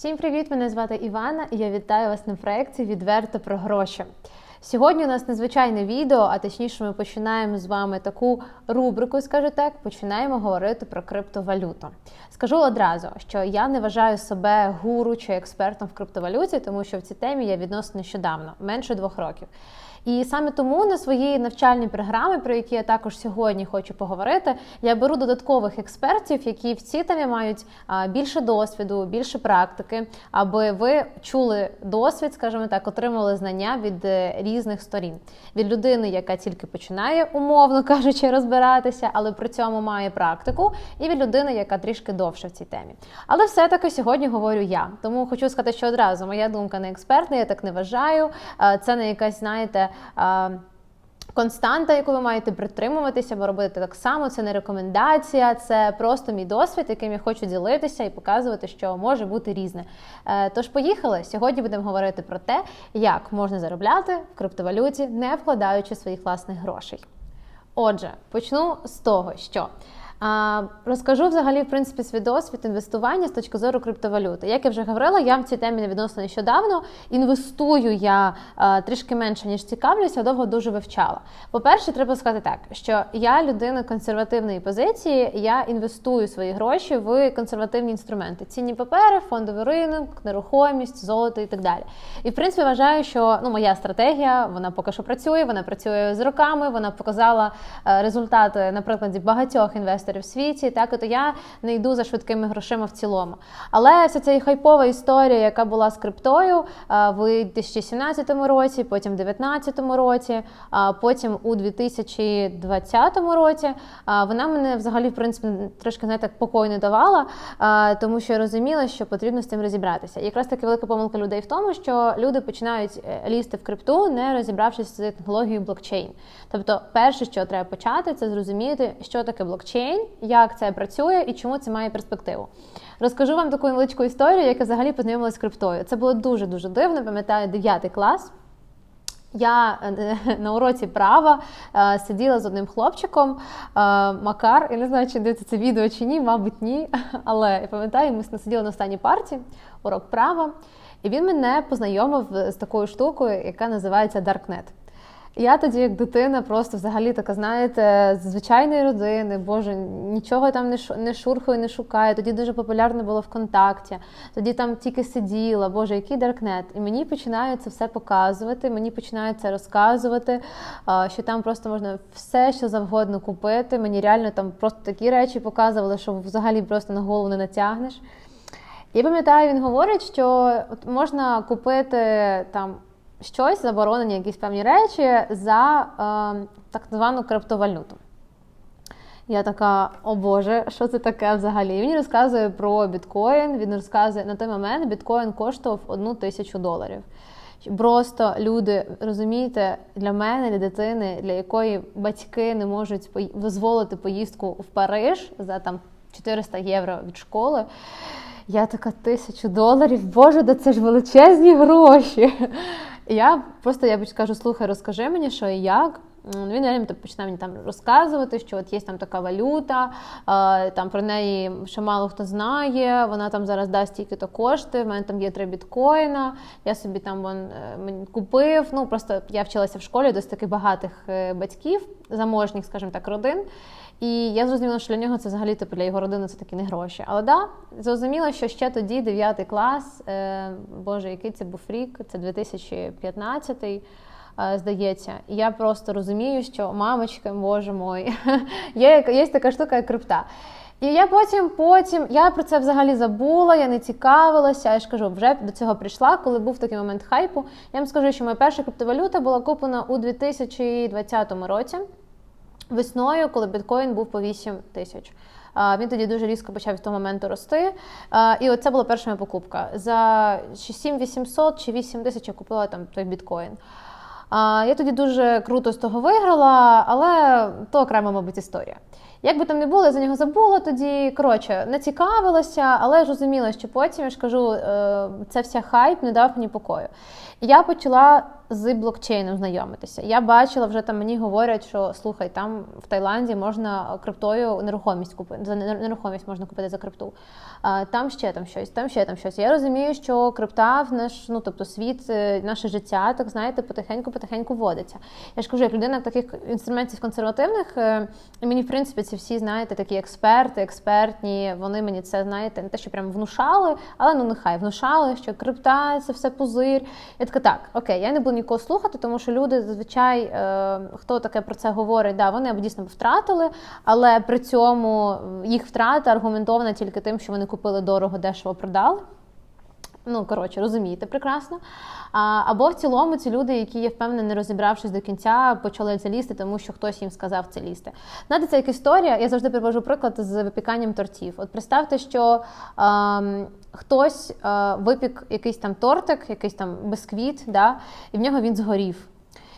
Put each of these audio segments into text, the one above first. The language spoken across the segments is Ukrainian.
Всім привіт! Мене звати Івана і я вітаю вас на проєкті Відверто про гроші. Сьогодні у нас незвичайне відео, а точніше, ми починаємо з вами таку рубрику, скажу так, починаємо говорити про криптовалюту. Скажу одразу, що я не вважаю себе гуру чи експертом в криптовалюті, тому що в цій темі я відносно нещодавно, менше двох років. І саме тому на своїй навчальній програмі, про які я також сьогодні хочу поговорити, я беру додаткових експертів, які в цій темі мають більше досвіду, більше практики, аби ви чули досвід, скажімо так, отримали знання від е, різних сторін. Від людини, яка тільки починає, умовно кажучи, розбиратися, але при цьому має практику, і від людини, яка трішки довше в цій темі. Але все-таки сьогодні говорю я. Тому хочу сказати, що одразу моя думка не експертна, я так не вважаю. Це не якась, знаєте. А, Константа, яку ви маєте притримуватися, бо робити так само, це не рекомендація, це просто мій досвід, яким я хочу ділитися і показувати, що може бути різне. Е, Тож, поїхали. Сьогодні будемо говорити про те, як можна заробляти в криптовалюті, не вкладаючи своїх власних грошей. Отже, почну з того, що розкажу взагалі, в принципі, свій досвід інвестування з точки зору криптовалюти. Як я вже говорила, я в цій темі відносно нещодавно. Інвестую я трішки менше, ніж цікавлюся, довго дуже вивчала. По-перше, треба сказати так, що я людина консервативної позиції, я інвестую свої гроші в консервативні інструменти: цінні папери, фондовий ринок, нерухомість, золото і так далі. І в принципі вважаю, що ну, моя стратегія вона поки що працює, вона працює з роками, вона показала е, результати на прикладі багатьох інвесторів в світі. Так, от я не йду за швидкими грошима в цілому. Але вся ця хайпова історія, яка була з криптою е, в 2017 році, потім в 2019 році, а потім у 2020 році, вона мене взагалі в принципі трошки знаєте, покою не давала, тому що я розуміла, що потрібно з цим розібратися. І якраз таки велика помилка людей в тому, що люди починають е, лізти в крипту, не розібравшись з технологією блокчейн. Тобто, перше, що треба почати, це зрозуміти, що таке блокчейн, як це працює і чому це має перспективу. Розкажу вам таку невеличку історію, яка взагалі познайомилася з криптою. Це було дуже дуже дивно. Пам'ятаю 9 клас. Я е, на уроці права е, сиділа з одним хлопчиком, е, Макар. Я не знаю, чи дивиться це відео чи ні, мабуть, ні. Але я пам'ятаю, ми сиділи на останній парті, урок права, і він мене познайомив з такою штукою, яка називається Darknet. Я тоді, як дитина, просто взагалі така, знаєте, з звичайної родини, боже, нічого там не не шурхаю, не шукаю. Тоді дуже популярно було ВКонтакті. Тоді там тільки сиділа, боже, який даркнет. І мені починають це все показувати, мені починають це розказувати, що там просто можна все, що завгодно купити. Мені реально там просто такі речі показували, що взагалі просто на голову не натягнеш. Я пам'ятаю, він говорить, що от можна купити там щось, заборонені якісь певні речі за е, так звану криптовалюту. Я така, о Боже, що це таке взагалі? Він розказує про біткоін. Він розказує на той момент біткоін коштував одну тисячу доларів. Просто люди, розумієте, для мене, для дитини, для якої батьки не можуть дозволити поїздку в Париж за там 400 євро від школи. Я така тисячу доларів, боже, да це ж величезні гроші. Я просто я скажу, слухай, розкажи мені, що і як. Він реально починає мені там розказувати, що от є там така валюта, там про неї ще мало хто знає. Вона там зараз дасть тільки-то кошти. В мене там є три біткоїна. Я собі там вон е, купив. Ну просто я вчилася в школі досить таких багатих е, батьків, заможніх, скажімо так, родин. І я зрозуміла, що для нього це взагалі типу, для його родини це такі не гроші. Але да, зрозуміла, що ще тоді 9 клас, е, боже, який це був рік, це 2015 е, Здається, і я просто розумію, що мамочка, боже мой, є є така штука, як крипта. І я потім, потім, я про це взагалі забула, я не цікавилася. Я ж кажу, вже до цього прийшла, коли був такий момент хайпу. Я вам скажу, що моя перша криптовалюта була куплена у 2020 році весною, коли біткоін був по 8 тисяч. Він тоді дуже різко почав з того моменту рости. І оце була перша моя покупка. За 7800 чи 8 тисяч я купила там той біткоін. Я тоді дуже круто з того виграла, але то окрема, мабуть, історія. Як би там не було, я за нього забула тоді. Коротше, не цікавилася, але ж розуміла, що потім я ж кажу, е, це вся хайп не дав мені покою. Я почала з блокчейном знайомитися. Я бачила, вже там мені говорять, що слухай, там в Таїланді можна криптою нерухомість купити. За нерухомість можна купити за крипту. Там ще там щось, там ще там щось. Я розумію, що крипта в наш, ну тобто світ, е, наше життя, так знаєте, потихеньку-потихеньку вводиться. Я ж кажу, як людина таких інструментів консервативних, е, мені в принципі ці всі, знаєте, такі експерти, експертні, вони мені це знаєте, не те, що прям внушали, але ну нехай внушали, що крипта це все пузир. Я така, так, окей, я не буду нікого слухати, тому що люди зазвичай, е, хто таке про це говорить, да, вони або дійсно втратили, але при цьому їх втрата аргументована тільки тим, що вони купили дорого, дешево продали. Ну, коротше, розумієте прекрасно. А, або в цілому ці люди, які я впевнена, не розібравшись до кінця, почали це лізти, тому що хтось їм сказав це лізти. Знаєте, це як історія. Я завжди привожу приклад з випіканням тортів. От представте, що ем, хтось е, випік якийсь там тортик, якийсь там бисквіт, да, і в нього він згорів.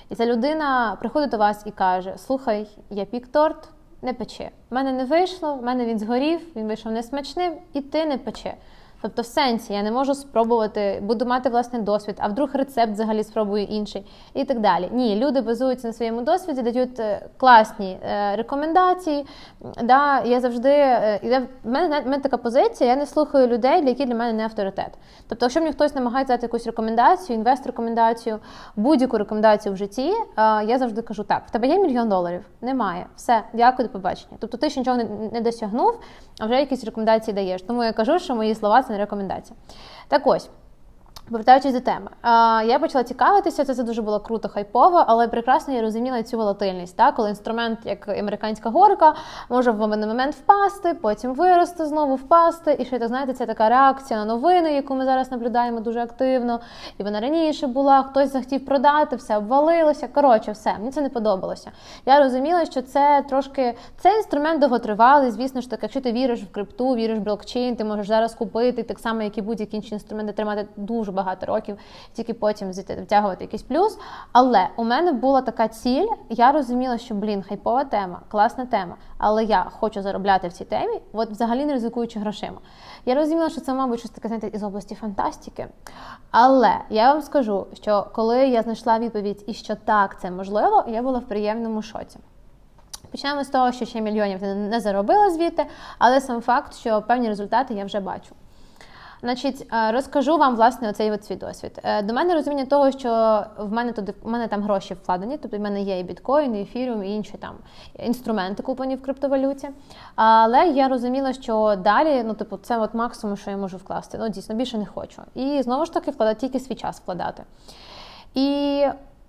І ця людина приходить до вас і каже: Слухай, я пік торт, не пече. В мене не вийшло, в мене він згорів, він вийшов несмачним, і ти не пече. Тобто, в сенсі я не можу спробувати, буду мати власний досвід, а вдруг рецепт взагалі спробую інший і так далі. Ні, люди базуються на своєму досвіді, дають е, класні е, рекомендації. Да, я завжди е, я, в мене в мене така позиція. Я не слухаю людей, які для мене не авторитет. Тобто, якщо мені хтось намагається дати якусь рекомендацію, інвест-рекомендацію, будь-яку рекомендацію в житті, я завжди кажу: так, в тебе є мільйон доларів? Немає. Все, дякую, до побачення. Тобто ти ще нічого не, не досягнув, а вже якісь рекомендації даєш. Тому я кажу, що мої слова це не рекомендація. Так ось. Повертаючись до теми, я почала цікавитися, це, це дуже було круто, хайпово, але прекрасно я розуміла цю волатильність, так? коли інструмент, як американська горка, може в один момент впасти, потім вирости, знову впасти. І ще так знаєте, це така реакція на новини, яку ми зараз наблюдаємо дуже активно. І вона раніше була, хтось захотів продати, все обвалилося. Коротше, все, мені це не подобалося. Я розуміла, що це трошки це інструмент довготривалий. Звісно ж, так, якщо ти віриш в крипту, віриш в блокчейн, ти можеш зараз купити так само, як і будь-які інші інструменти, тримати дуже багато років, тільки потім втягувати якийсь плюс. Але у мене була така ціль, я розуміла, що блін, хайпова тема, класна тема, але я хочу заробляти в цій темі, от взагалі не ризикуючи грошима. Я розуміла, що це, мабуть, щось таке знаєте, із області фантастики. Але я вам скажу, що коли я знайшла відповідь і що так, це можливо, я була в приємному шоці. Почнемо з того, що ще мільйонів не заробила звідти, але сам факт, що певні результати я вже бачу. Значить, е, розкажу вам власне оцей от свій досвід. Е, До мене розуміння того, що в мене туди в мене там гроші вкладені, тобто в мене є і біткоін, і ефіріум, і інші там інструменти куплені в криптовалюті. Але я розуміла, що далі, ну типу, це от максимум, що я можу вкласти. Ну, дійсно, більше не хочу. І знову ж таки вкладати тільки свій час вкладати. І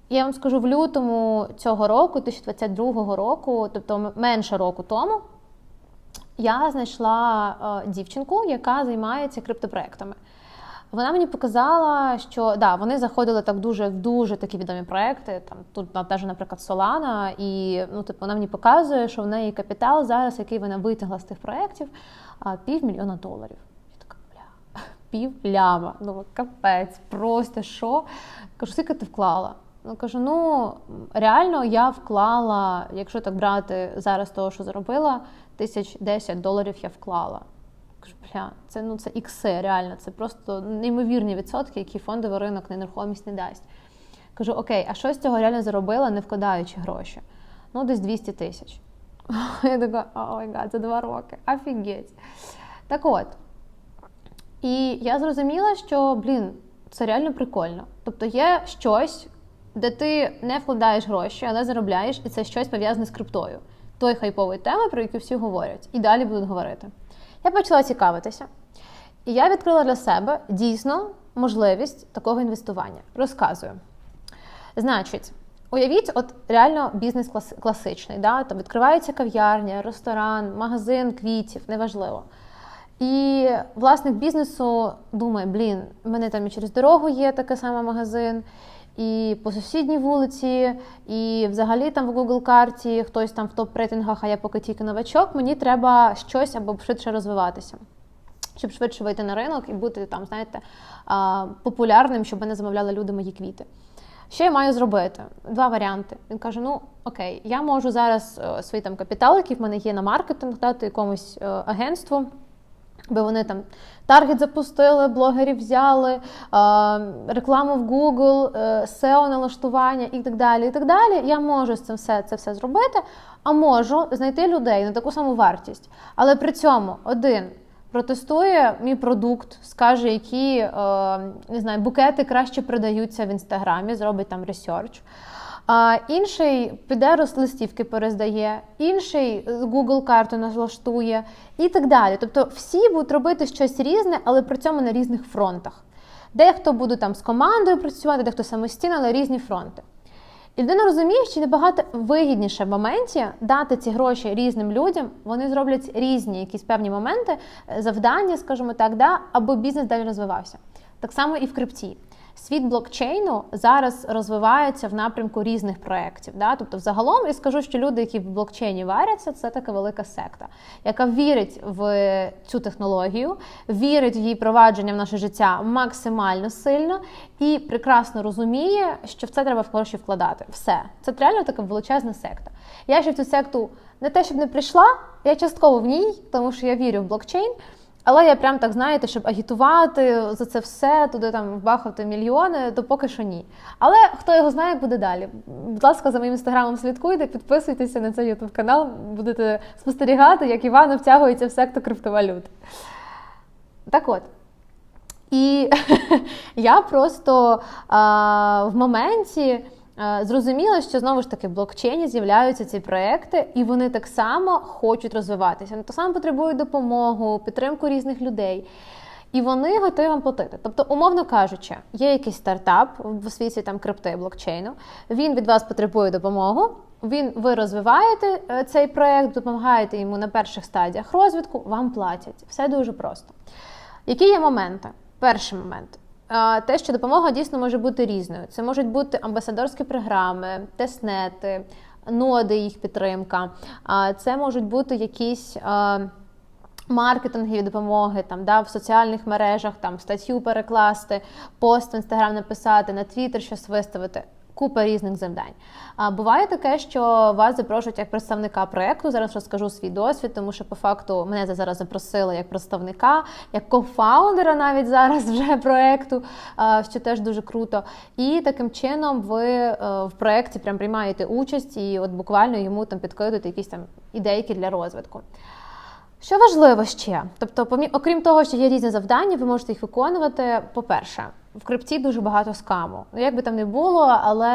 я вам скажу в лютому цього року, 2022 року, тобто менше року тому. Я знайшла е, дівчинку, яка займається криптопроектами. Вона мені показала, що да, вони заходили так дуже в дуже такі відомі проекти. Там тут навіть, наприклад, Solana, і ну, типу, вона мені показує, що в неї капітал зараз, який вона витягла з тих проєктів, півмільйона доларів. Я така, бля, пів ляма. Ну капець, просто що? Кажу, скільки ти вклала? Ну, кажу, ну реально я вклала, якщо так брати зараз того, що заробила, тисяч 10 доларів я вклала. Кажу, бля, це ну це ікси, реально, це просто неймовірні відсотки, які фондовий ринок на нерухомість не дасть. Кажу, окей, а що з цього реально заробила, не вкладаючи гроші? Ну, десь 200 тисяч. Я така, ой гад, за два роки. Офігеть. Так от. І я зрозуміла, що, блін, це реально прикольно. Тобто є щось, де ти не вкладаєш гроші, але заробляєш, і це щось пов'язане з криптою. Той хайпової теми, про яку всі говорять, і далі будуть говорити. Я почала цікавитися, і я відкрила для себе дійсно можливість такого інвестування. Розказую. Значить, уявіть, от реально бізнес класичний. Да? Там відкривається кав'ярня, ресторан, магазин квітів, неважливо. І власник бізнесу думає, блін, в мене там і через дорогу є такий самий магазин, і по сусідній вулиці, і взагалі там в Google карті хтось там в топ-рейтингах, а я поки тільки новачок, мені треба щось або швидше розвиватися, щоб швидше вийти на ринок і бути там, знаєте, популярним, щоб мене замовляли люди мої квіти. Що я маю зробити? Два варіанти. Він каже: ну окей, я можу зараз свої там капітал, які в мене є на маркетинг, дати якомусь агентству. Бо вони там таргет запустили, блогерів взяли, рекламу в Google, е, SEO налаштування і так далі. і так далі. Я можу з цим все це все зробити, а можу знайти людей на таку саму вартість. Але при цьому один протестує мій продукт, скаже, які е, не знаю, букети краще продаються в інстаграмі, зробить там ресерч. А інший піде листівки перездає, інший Google карту налаштує і так далі. Тобто всі будуть робити щось різне, але при цьому на різних фронтах. Дехто буде там з командою працювати, дехто самостійно, але різні фронти. І людина розуміє, що набагато вигідніше в моменті дати ці гроші різним людям, вони зроблять різні якісь певні моменти, е, завдання, скажімо так, да, аби бізнес далі розвивався. Так само і в крипті. Світ блокчейну зараз розвивається в напрямку різних проєктів. Да? Тобто, взагалом, я скажу, що люди, які в блокчейні варяться, це така велика секта, яка вірить в цю технологію, вірить в її провадження в наше життя максимально сильно і прекрасно розуміє, що в це треба гроші вкладати. Все, це реально така величезна секта. Я ще в цю секту не те, щоб не прийшла, я частково в ній, тому що я вірю в блокчейн. Але я прям так знаєте, щоб агітувати за це все, туди там вбахати мільйони, то поки що ні. Але хто його знає, буде далі. Будь ласка, за моїм інстаграмом слідкуйте, підписуйтеся на цей ютуб канал, будете спостерігати, як Івана втягується в секту криптовалют. Так от. І я просто в моменті. Е, зрозуміло, що знову ж таки в блокчейні з'являються ці проекти, і вони так само хочуть розвиватися. Вони так само потребують допомогу, підтримку різних людей. І вони готові вам платити. Тобто, умовно кажучи, є якийсь стартап в світі там крипти блокчейну. Він від вас потребує допомогу. Він ви розвиваєте е, цей проект, допомагаєте йому на перших стадіях розвитку, вам платять. Все дуже просто. Які є моменти? Перший момент те, що допомога дійсно може бути різною. Це можуть бути амбасадорські програми, тестнети, ноди, їх підтримка. Це можуть бути якісь. Маркетингові допомоги там да в соціальних мережах, там статтю перекласти, пост в інстаграм написати, на твіттер щось виставити купа різних завдань. А буває таке, що вас запрошують як представника проекту. Зараз розкажу свій досвід, тому що по факту мене зараз запросили як представника, як кофаундера навіть зараз вже проекту, що теж дуже круто. І таким чином ви е, в проєкті прям приймаєте участь і от буквально йому там підкидуєте якісь там ідейки для розвитку. Що важливо ще? Тобто, окрім того, що є різні завдання, ви можете їх виконувати. По-перше, в крипті дуже багато скаму. Ну, як би там не було, але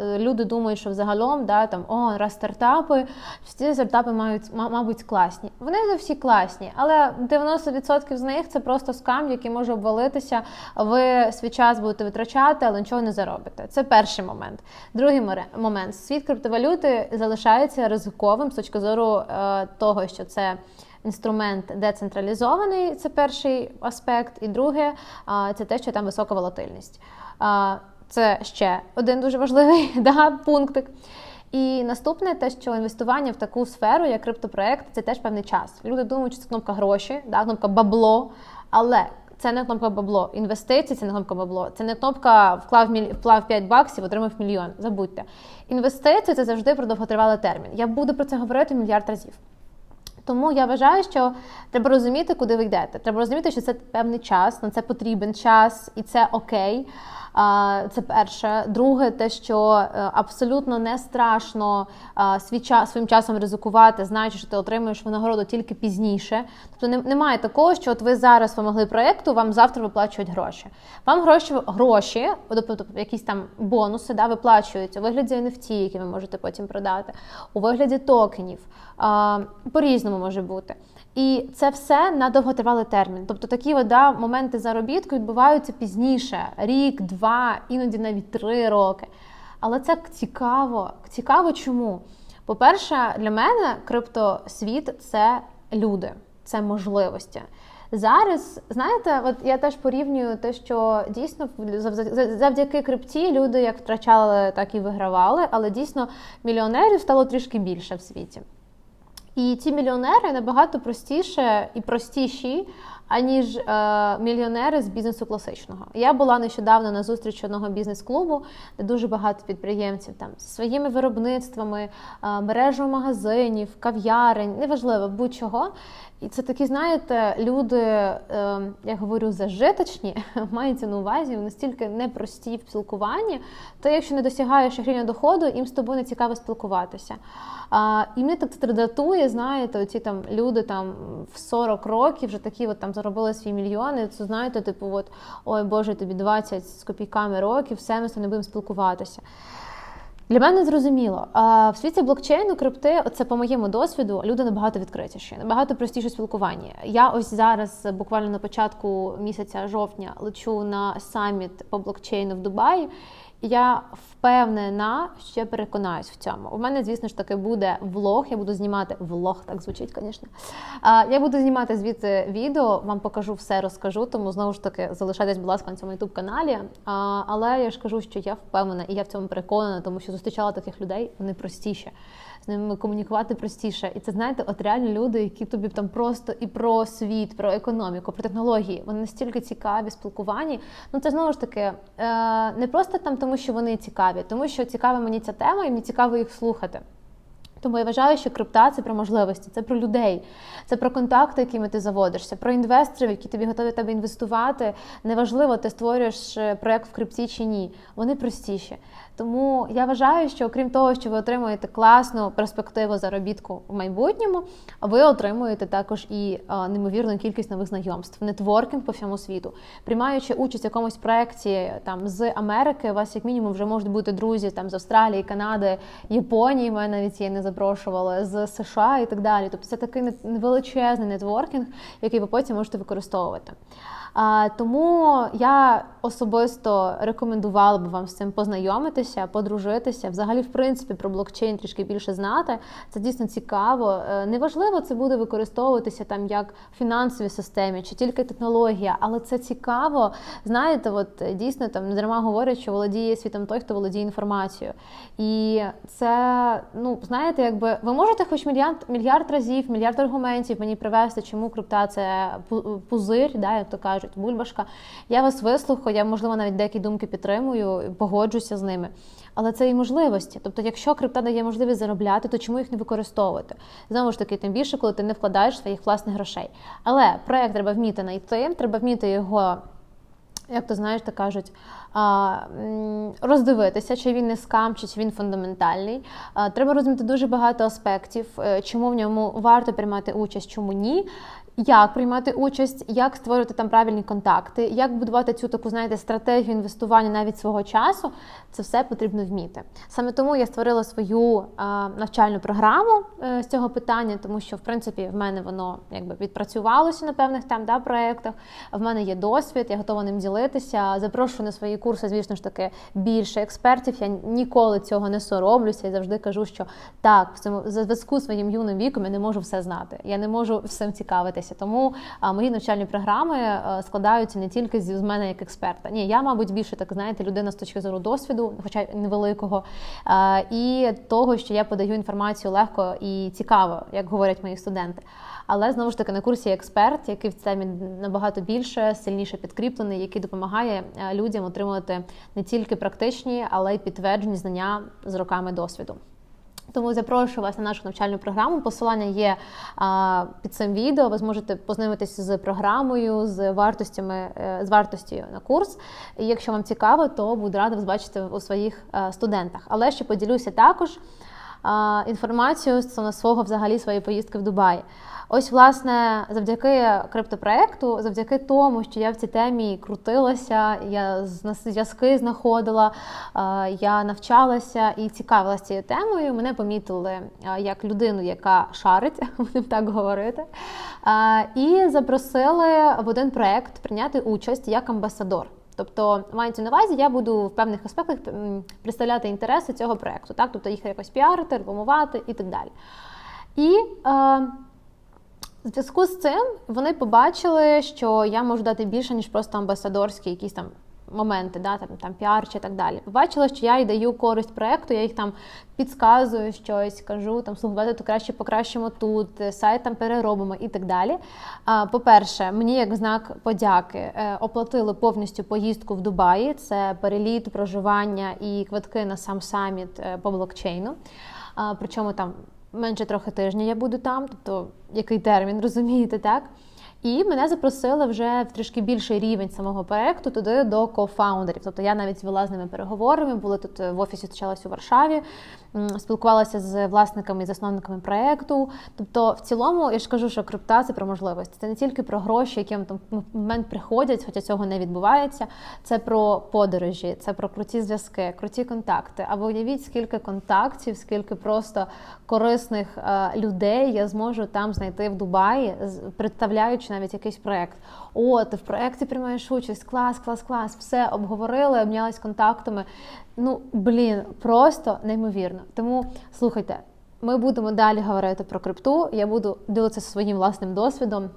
е, люди думають, що взагалом да, там, о, раз стартапи, всі стартапи мають, мабуть, класні. Вони не всі класні, але 90% з них це просто скам, який може обвалитися. Ви свій час будете витрачати, але нічого не заробите. Це перший момент. Другий момент: світ криптовалюти залишається ризиковим з точки зору е, того, що це інструмент децентралізований, це перший аспект, і друге це те, що там висока волатильність. Це ще один дуже важливий да, пунктик. І наступне те, що інвестування в таку сферу, як криптопроект, це теж певний час. Люди думають, що це кнопка гроші, да, кнопка бабло, але це не кнопка бабло. Інвестиції це не кнопка бабло. Це не кнопка вклав міль... вклав 5 баксів, отримав мільйон. Забудьте. Інвестиції це завжди про довготривалий термін. Я буду про це говорити мільярд разів. Тому я вважаю, що треба розуміти, куди ви йдете. Треба розуміти, що це певний час, на це потрібен час, і це окей. Це перше. Друге, те, що е, абсолютно не страшно своїм часом ризикувати, знаючи, що ти отримуєш винагороду тільки пізніше. Тобто немає такого, що от ви зараз помогли проєкту, вам завтра виплачують гроші. Вам гроші гроші, тобто якісь там бонуси, да, виплачуються у вигляді NFT, які ви можете потім продати, у вигляді токенів. По різному може бути. І це все на довготривалий термін. Тобто такі от, да, моменти заробітку відбуваються пізніше, рік, два, іноді навіть три роки. Але це цікаво. Цікаво чому? По-перше, для мене криптосвіт це люди, це можливості. Зараз, знаєте, от я теж порівнюю те, що дійсно завдяки крипті люди як втрачали, так і вигравали, але дійсно мільйонерів стало трішки більше в світі. І ці мільйонери набагато простіше і простіші аніж е, мільйонери з бізнесу класичного. Я була нещодавно на зустрічі одного бізнес-клубу, де дуже багато підприємців там зі своїми виробництвами, е, мережою магазинів, кав'ярень, неважливо будь-чого. І це такі, знаєте, люди, е, я говорю, зажиточні, мається на увазі, вони настільки непрості в спілкуванні, то якщо не досягаєш рівня доходу, їм з тобою не цікаво спілкуватися. А, І мене так дратує, знаєте, оці там люди там в 40 років вже такі от там заробили свої мільйони. Це знаєте, типу, от ой Боже, тобі 20 з копійками років, все ми з не будемо спілкуватися. Для мене зрозуміло. В світі блокчейну, крипти, це по моєму досвіду, люди набагато відкритіші, набагато простіше спілкування. Я ось зараз, буквально на початку місяця жовтня, лечу на саміт по блокчейну в Дубаї. Я впевнена, що переконаюсь в цьому. У мене, звісно ж таки, буде влог. Я буду знімати влог, так звучить, звісно. Я буду знімати звідти відео, вам покажу все, розкажу. Тому знову ж таки залишайтесь, будь ласка, на цьому youtube каналі. Але я ж кажу, що я впевнена і я в цьому переконана, тому що зустрічала таких людей, вони простіше з ними комунікувати простіше. І це знаєте, от реально люди, які тобі там просто і про світ, про економіку, про технології, вони настільки цікаві, спілкувані. Ну це знову ж таки е, не просто там, тому що вони цікаві, тому що цікава мені ця тема, і мені цікаво їх слухати. Тому я вважаю, що крипта це про можливості, це про людей, це про контакти, якими ти заводишся, про інвесторів, які тобі готові тебе інвестувати. Неважливо, ти створюєш е, проект в крипті чи ні. Вони простіші. Тому я вважаю, що окрім того, що ви отримуєте класну перспективу заробітку в майбутньому, ви отримуєте також і а, неймовірну кількість нових знайомств, нетворкінг по всьому світу. Приймаючи участь в якомусь проєкті там з Америки, у вас як мінімум вже можуть бути друзі там з Австралії, Канади, Японії. Мене навіть є не запрошували з США і так далі. Тобто це такий величезний нетворкінг, який ви потім можете використовувати. Тому я особисто рекомендувала би вам з цим познайомитися, подружитися. Взагалі, в принципі, про блокчейн трішки більше знати. Це дійсно цікаво. Е, неважливо, це буде використовуватися там як в фінансовій системі чи тільки технологія, але це цікаво. Знаєте, от дійсно там не дарма говорять, що володіє світом той, хто володіє інформацією. І це, ну знаєте, якби ви можете хоч мільярд мільярд разів, мільярд аргументів мені привести, чому крипта це пузир, да, як то кажуть кажуть, бульбашка. Я вас вислухаю, я, можливо, навіть деякі думки підтримую, погоджуся з ними. Але це і можливості. Тобто, якщо крипта дає можливість заробляти, то чому їх не використовувати? Знову ж таки, тим більше, коли ти не вкладаєш своїх власних грошей. Але проект треба вміти знайти, треба вміти його. Як то знаєш, так кажуть, роздивитися, чи він не скам, чи він фундаментальний. Треба розуміти дуже багато аспектів, е, чому в ньому варто приймати участь, чому ні як приймати участь, як створювати там правильні контакти, як будувати цю таку, знаєте, стратегію інвестування навіть свого часу, це все потрібно вміти. Саме тому я створила свою а, навчальну програму е, з цього питання, тому що в принципі в мене воно якби відпрацювалося на певних там да, проєктах. В мене є досвід, я готова ним ділитися. Запрошую на свої курси, звісно ж таки, більше експертів. Я ніколи цього не соромлюся і завжди кажу, що так, в цьому зв'язку своїм юним віком я не можу все знати. Я не можу всім цікавитися займатися. Тому мої навчальні програми е, складаються не тільки з мене як експерта. Ні, я, мабуть, більше так знаєте, людина з точки зору досвіду, хоча невеликого, і того, що я подаю інформацію легко і цікаво, як говорять мої студенти. Але знову ж таки на курсі експерт, який в темі набагато більше, сильніше підкріплений, який допомагає е, людям отримувати не тільки практичні, але й підтверджені знання з роками досвіду. Тому запрошую вас на нашу навчальну програму. Посилання є а, під цим відео. Ви зможете познайомитися з програмою, з вартостями, е, з вартостю на курс. І якщо вам цікаво, то буду рада вас бачити у своїх е, студентах. Але ще поділюся також а, інформацією стосовно свого взагалі своєї поїздки в Дубай. Ось, власне, завдяки криптопроекту, завдяки тому, що я в цій темі крутилася, я зв'язки знаходила, я навчалася і цікавилася цією темою. Мене помітили як людину, яка шарить, будемо так говорити. І запросили в один проект прийняти участь як амбасадор. Тобто, мається на увазі, я буду в певних аспектах представляти інтереси цього проекту, так? тобто їх якось піарити, рекламувати і так далі. І в зв'язку з цим вони побачили, що я можу дати більше, ніж просто амбасадорські якісь там моменти, да, там, там піар чи так далі. Побачила, що я й даю користь проекту, я їх там підказую щось, кажу, там слухай, то краще покращимо тут, сайт там переробимо і так далі. По-перше, мені як знак подяки е, оплатили повністю поїздку в Дубаї. Це переліт, проживання і квитки на сам саміт е, по блокчейну. Причому там менше трохи тижня я буду там, тобто який термін, розумієте, так? І мене запросили вже в трішки більший рівень самого проекту туди до кофаундерів. Тобто я навіть вела з ними переговори. Були тут е, в офісі, зустрічалася у Варшаві, спілкувалася з власниками і засновниками проекту. Тобто, в цілому, я ж кажу, що крипта це про можливості. Це не тільки про гроші, які там в момент приходять, хоча цього не відбувається. Це про подорожі, це про круті зв'язки, круті контакти. Або уявіть, скільки контактів, скільки просто корисних е, людей я зможу там знайти в Дубаї, з- представляючи навіть якийсь проект. О, ти в проекті приймаєш участь, клас, клас, клас. Все обговорили, обнялись контактами. Ну, блін, просто неймовірно. Тому слухайте, ми будемо далі говорити про крипту. Я буду ділитися своїм власним досвідом.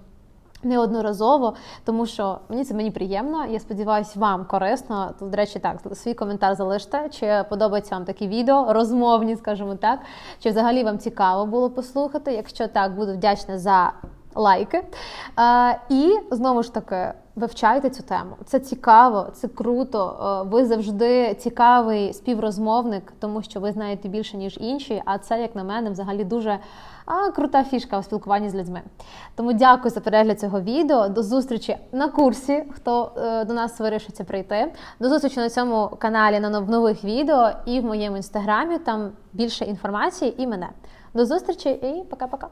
Неодноразово, тому що мені це мені приємно. Я сподіваюся, вам корисно. Тут, до речі, так свій коментар залиште. Чи подобається вам такі відео, розмовні, скажімо так, чи взагалі вам цікаво було послухати? Якщо так, буду вдячна за лайки. Е, і знову ж таки. Вивчайте цю тему. Це цікаво, це круто. Е, Ви завжди цікавий співрозмовник, тому що ви знаєте більше ніж інші. А це, як на мене, взагалі дуже а, крута фішка у спілкуванні з людьми. Тому дякую за перегляд цього відео. До зустрічі на курсі, хто е, до нас вирішиться прийти. До зустрічі на цьому каналі на нов- нових відео і в моєму інстаграмі. Там більше інформації і мене. До зустрічі і пока-пока.